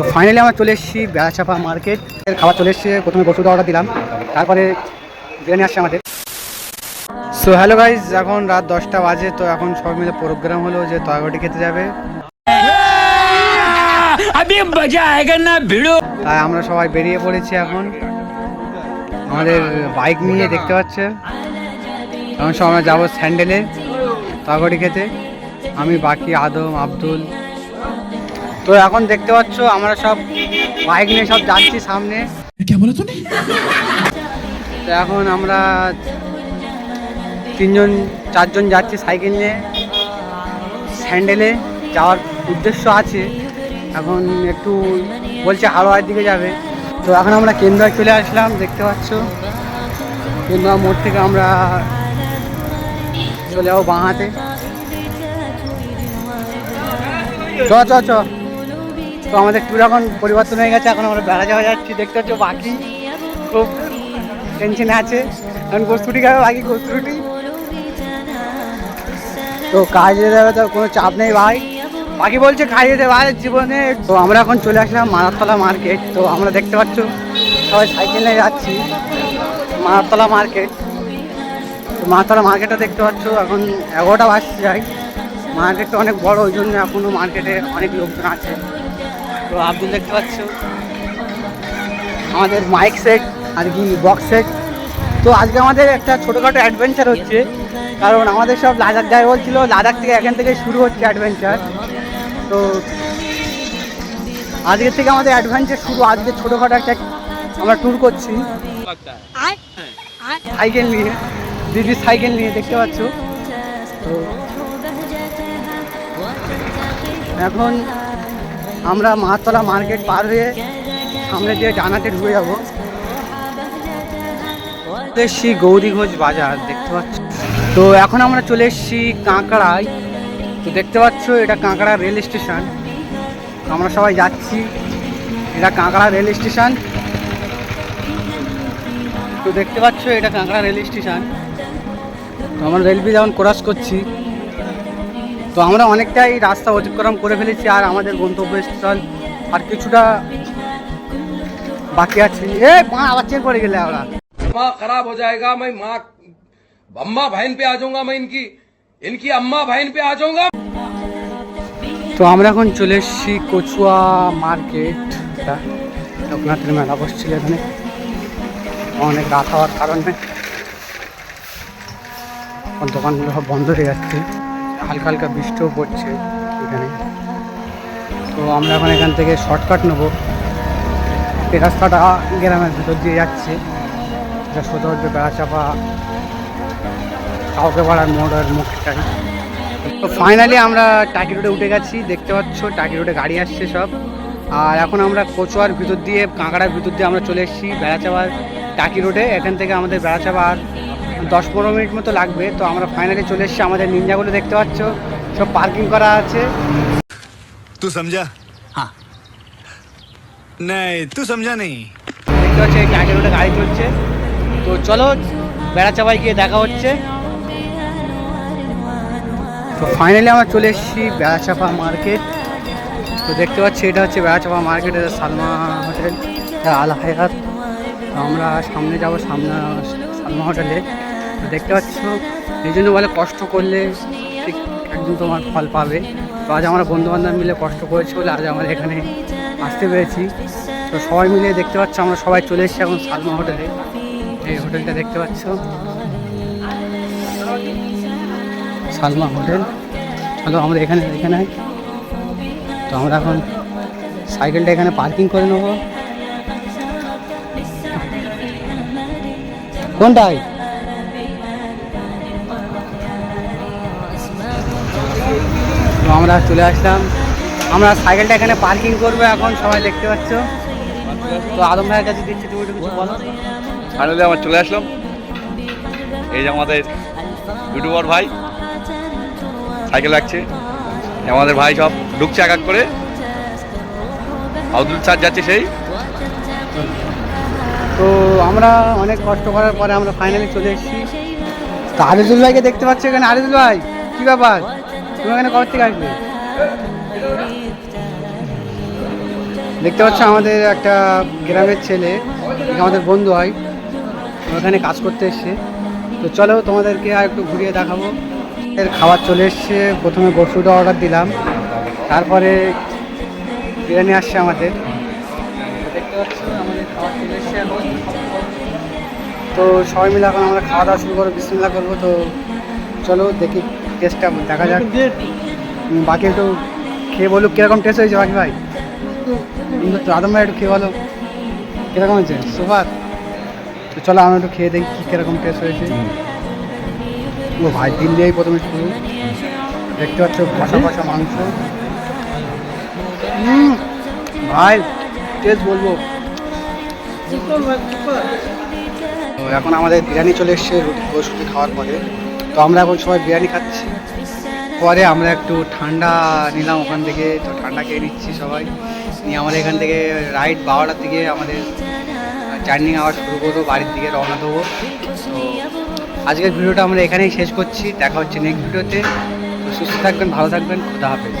তো ফাইনালি আমরা চলে এসেছি বেড়াচাপা মার্কেট খাবার চলে এসছে প্রথমে বসুদ অর্ডার দিলাম তারপরে বিরিয়ানি আসছে আমাদের। সো হ্যালো গাইজ এখন রাত দশটা বাজে তো এখন সবাই মিলে প্রোগ্রাম হলো যে তরকারি খেতে যাবে। তাই আমরা সবাই বেরিয়ে পড়েছি এখন। আমাদের বাইক নিয়ে দেখতে পাচ্ছে এখন সব আমরা যাব স্যান্ডেলে তরকারি খেতে। আমি বাকি আদম আব্দুল তো এখন দেখতে পাচ্ছ আমরা সব বাইক নিয়ে সব যাচ্ছি সামনে। তো এখন আমরা তিনজন চারজন যাচ্ছি সাইকেল নিয়ে। স্যান্ডেলে যাওয়ার উদ্দেশ্য আছে। এখন একটু বলছে হাওয়ার দিকে যাবে। তো এখন আমরা কেন্দ্রায় চলে আসলাম দেখতে পাচ্ছ। কেন্দ্রা মোড় থেকে আমরা চলে যাব বাঁহাতে চ চ চ তো আমাদের ট্যুর এখন পরিবর্তন হয়ে গেছে, এখন আমরা বেড়া যাওয়া যাচ্ছি, দেখতে পাচ্ছ বাকি। খুব টেনশনে আছে। কারণ কস্তুটি খাবে বাকি কস্তুটি তো কাজে যাবে তো কোনো চাপ নেই ভাই। বাকি বলছে খাইয়ে দে ভাই, জীবনে। তো আমরা এখন চলে আসলাম মারাতলা মার্কেট। তো আমরা দেখতে পাচ্ছ, সবাই সাইকেল নিয়ে যাচ্ছি। মারাতলা মার্কেট। তো মারাতলা মার্কেটটা দেখতে পাচ্ছ, এখন এগারোটা বাজতে যাই মার্কেটটা অনেক বড়, ওই জন্য এখনও মার্কেটে অনেক লোকজন আছে। তো আব্দুল দেখতে পাচ্ছ। আমাদের মাইক সেট আর কি বক্স সেট। তো আজকে আমাদের একটা ছোটোখাটো অ্যাডভেঞ্চার হচ্ছে। কারণ আমাদের সব লাদাখ যায় বলছিল লাদাখ থেকে এখান থেকে শুরু হচ্ছে অ্যাডভেঞ্চার তো আজকের থেকে আমাদের অ্যাডভেঞ্চার শুরু। আজকে ছোটোখাটো একটা আমরা ট্যুর করছি। সাইকেল নিয়ে দিদির সাইকেল নিয়ে দেখতে পাচ্ছ। তো এখন আমরা মাতলা মার্কেট পার হয়ে সামনে দিয়ে জানাতে ঢুকে যাব। এসছি গৌরী ঘোষ বাজার, দেখতে পাচ্ছ? তো এখন আমরা চলে এসেছি কাঁকড়ায়। তো দেখতে পাচ্ছ, এটা কাঁকড়া রেল স্টেশন। আমরা সবাই যাচ্ছি, এটা কাঁকড়া রেল স্টেশন। তো দেখতে পাচ্ছ, এটা কাঁকড়া রেল স্টেশন। তো আমরা রেলওয়ে যেমন ক্রস করছি। তো আমরা অনেকটাই রাস্তা অতিক্রম করে ফেলেছি আর আমাদের গন্তব্যস্থল আর কিছুটা বাকি আছে। এ মা আবার চেক করে গেলে আমরা মা খারাপ হয়ে যায়গা মাই মা আম্মা ভাইন পে আজুঙ্গা যাওঙ্গা মাই ইনকি। ইনকি আম্মা ভাইন পে আজুঙ্গা তো আমরা এখন চলে এসেছি কচুয়া মার্কেট। লোকনাথের মেলা বসছিল এখানে। অনেক রাত হওয়ার কারণে। দোকানগুলো সব বন্ধ হয়ে যাচ্ছে। হালকা হালকা বৃষ্টিও পড়ছে এখানে। তো আমরা এখন এখান থেকে শর্টকাট নেব। এই রাস্তাটা গ্রামের ভিতর দিয়ে যাচ্ছে। এটা সোজা হচ্ছে বেড়াচাপা। কাউকে পাড়ার মোড়ের মুখটাই তো ফাইনালি আমরা টাকি রোডে উঠে গেছি। দেখতে পাচ্ছ, টাকি রোডে গাড়ি আসছে সব। আর এখন আমরা কচুয়ার ভিতর দিয়ে, কাঁকড়ার ভিতর দিয়ে আমরা চলে এসেছি বেড়াচাপার টাকি রোডে এখান থেকে আমাদের বেড়াচাপা আর দশ পনেরো মিনিট মতো লাগবে। তো আমরা ফাইনালি চলে এসেছি আমাদের নিনজাগুলো দেখতে পাচ্ছ। সব পার্কিং করা আছে। তুই সমঝা হ্যাঁ নাই তুই সমঝা নেই দেখতে পাচ্ছি আগের ওটা গাড়ি চলছে। তো চলো বেড়াচাবাই গিয়ে দেখা হচ্ছে। তো ফাইনালি আমরা চলে এসেছি বেড়াচাপা মার্কেট তো দেখতে পাচ্ছি এটা হচ্ছে বেড়াচাপা মার্কেট এটা সালমা হোটেল আল হায়াত। আমরা সামনে যাব সামনা সালমা হোটেলে দেখতে পাচ্ছ এই জন্য বলে কষ্ট করলে ঠিক একদিন তোমার ফল পাবে। তো আজ আমরা বন্ধু বান্ধব মিলে কষ্ট করেছি বলে আজ আমরা এখানে আসতে পেরেছি। তো সবাই মিলে দেখতে পাচ্ছ, আমরা সবাই চলে এসেছি এখন সালমা হোটেলে। এই হোটেলটা দেখতে পাচ্ছ। সালমা হোটেল। চলো আমরা এখানে এখানে। তো আমরা এখন সাইকেলটা এখানে পার্কিং করে নেব। কোনটাই আমরা চলে আসলাম। আমরা সাইকেলটা এখানে পার্কিং করব এখন সবাই দেখতে পাচ্ছ। তো আদম ভাইয়ের কাছে দিচ্ছি তুমি একটু কিছু বলো। ফাইনালি আমার চলে আসলাম। এই যে আমাদের ইউটিউবার ভাই সাইকেল রাখছে। আমাদের ভাই সব ঢুকছে এক এক করে। আব্দুল স্যার যাচ্ছে সেই। তো আমরা অনেক কষ্ট করার পরে আমরা ফাইনালি চলে এসেছি। তো আরিজুল ভাইকে দেখতে পাচ্ছি এখানে। আরিজুল ভাই কী ব্যাপার? তুমি এখানে থেকে আসবে? দেখতে পাচ্ছ আমাদের একটা গ্রামের ছেলে আমাদের বন্ধু হয়। ওখানে কাজ করতে এসছে। তো চলো তোমাদেরকে আর একটু ঘুরিয়ে দেখাবো। এর খাবার চলে এসছে। প্রথমে গোসুটা অর্ডার দিলাম। তারপরে বিরিয়ানি আসছে আমাদের। দেখতে পাচ্ছ তো সবাই মিলে এখন আমরা খাওয়া দাওয়া শুরু করব। বিসমিল্লা করব। তো চলো দেখি টেস্টটা দেখা যাক। বাকি একটু খেয়ে বলুক কীরকম টেস্ট হয়েছে বাকি ভাই? কিন্তু তো আদম ভাই একটু খেয়ে বলো। কীরকম হয়েছে? সুপার। তো চলো আমরা একটু খেয়ে দেখি কী কীরকম টেস্ট হয়েছে। ও ভাই দিন দিয়েই প্রথমে শুরু। দেখতে পাচ্ছ কষা কষা মাংস। ভাই টেস্ট বলব। তো এখন আমাদের বিরিয়ানি চলে এসছে রুটি রুটি খাওয়ার পরে। তো আমরা এখন সবাই বিরিয়ানি খাচ্ছি। পরে আমরা একটু ঠান্ডা নিলাম ওখান থেকে, তো ঠান্ডা খেয়ে নিচ্ছি সবাই। নিয়ে আমাদের এখান থেকে রাইট বারোটার দিকে আমাদের জার্নি আওয়ার শুরু করব, বাড়ির দিকে রওনা দেবো। তো আজকের ভিডিওটা আমরা এখানেই শেষ করছি। দেখা হচ্ছে নেক্সট ভিডিওতে। তো সুস্থ থাকবেন, ভালো থাকবেন, খুদা হাফেজ।